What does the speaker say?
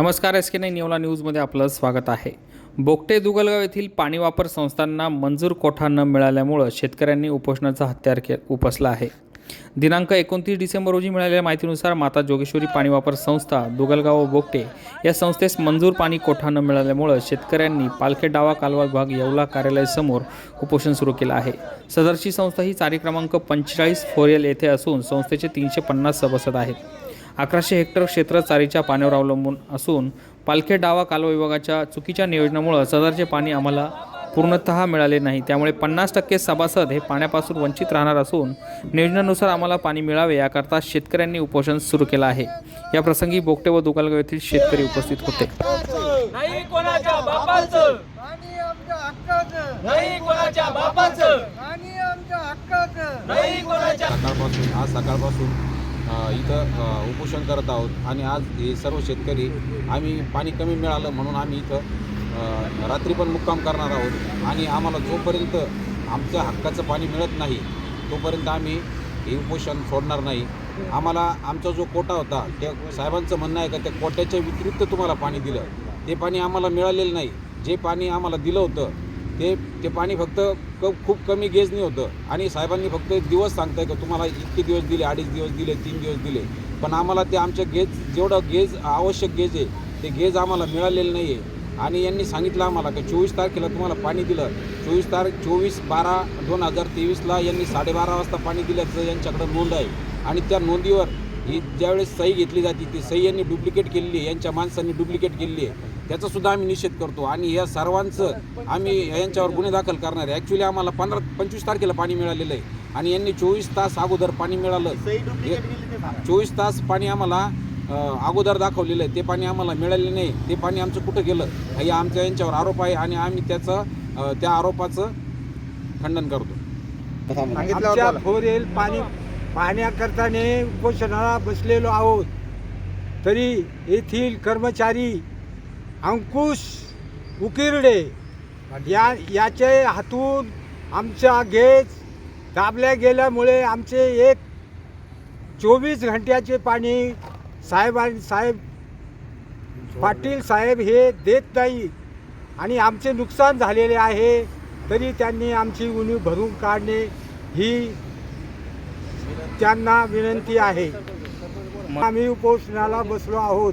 नमस्कार एस के नाही निवला न्यूजमध्ये आपलं स्वागत आहे. बोगटे दुगलगाव येथील पाणी वापर संस्थांना मंजूर कोठा न मिळाल्यामुळं शेतकऱ्यांनी उपोषणाचा हत्यार के उपसला आहे. दिनांक एकोणतीस डिसेंबर रोजी मिळालेल्या माहितीनुसार माता जोगेश्वरी पाणी वापर संस्था दुगलगाव व बोगटे या संस्थेस मंजूर पाणी कोठा न मिळाल्यामुळं शेतकऱ्यांनी पालखे डावा कालवा विभाग येवला कार्यालयासमोर उपोषण सुरू केलं आहे. सदरची संस्था ही चारी क्रमांक पंचेचाळीस फोरियल येथे असून संस्थेचे तीनशे पन्नास सभासद आहेत. अकराशे हेक्टर क्षेत्र चारीच्या पाण्यावर अवलंबून असून पालखे डावा कालवा विभागाच्या चुकीच्या नियोजनामुळं सदरचे पाणी आम्हाला पूर्णतः मिळाले नाही. त्यामुळे पन्नास टक्के सभासद हे पाण्यापासून वंचित राहणार असून नियोजनानुसार आम्हाला पाणी मिळावे याकरता शेतकऱ्यांनी उपोषण सुरू केलं आहे. या प्रसंगी बोगटे व दुकालगाव येथील शेतकरी उपस्थित होते. आज सकाळपासून इथं उपोषण करत आहोत. आणि आज हे सर्व शेतकरी आम्ही पाणी कमी मिळालं म्हणून आम्ही इथं रात्री पण मुक्काम करणार आहोत. आणि आम्हाला जोपर्यंत आमच्या हक्काचं पाणी मिळत नाही तोपर्यंत आम्ही हे उपोषण सोडणार नाही. आम्हाला आमचा जो कोटा होता त्या साहेबांचं म्हणणं आहे का त्या कोट्याच्या व्यतिरिक्त तुम्हाला पाणी दिलं. ते पाणी आम्हाला मिळालेलं नाही. जे पाणी आम्हाला दिलं होतं ते ते पाणी फक्त क खूप कमी गेजनी होतं. आणि साहेबांनी फक्त दिवस सांगताय का तुम्हाला इतके दिवस दिले अडीच दिवस दिले तीन दिवस दिले. पण आम्हाला ते आमच्या गेज जेवढं गेज आवश्यक गेज आहे ते गेज आम्हाला मिळालेलं नाही आहे आणि यांनी सांगितलं आम्हाला की चोवीस तारखेला तुम्हाला पाणी दिलं. चोवीस तारीख चोवीस बारा दोन हजार तेवीसला यांनी साडेबारा वाजता पाणी दिल्याचं यांच्याकडं नोंद आहे. आणि त्या नोंदीवर ही ज्यावेळेस सही घेतली जाते ती सही यांनी डुप्लिकेट केलेली आहे. यांच्या माणसांनी डुप्लिकेट केलेली आहे. त्याचा सुद्धा आम्ही निषेध करतो आणि या सर्वांचं आम्ही यांच्यावर गुन्हे दाखल करणार आहे. ॲक्च्युली आम्हाला पंधरा पंचवीस तारखेला पाणी मिळालेलं आहे. आणि यांनी चोवीस तास अगोदर पाणी मिळालं. चोवीस तास पाणी आम्हाला अगोदर दाखवलेलं आहे. ते पाणी आम्हाला मिळाले नाही. ते पाणी आमचं कुठं गेलं? हा आमच्या यांच्यावर आरोप आहे आणि आम्ही त्याचं त्या आरोपाचं खंडन करतो. फोरेल पाणी पाण्याकरताने उपोषणाला बसलेलो आहोत. तरी येथील कर्मचारी अंकुश उकिरडे या याचे हातून आमच्या गेज दाबल्या गेल्यामुळे आमचे एक चोवीस घंट्याचे पाणी साहेबां साहेब पाटील साहेब हे देत नाही आणि आमचे नुकसान झालेले आहे तरी त्यांनी आमची उणीव भरून काढणे ही त्यांना विनंती आहे. आम्ही उपोषणाला बसलो आहोत.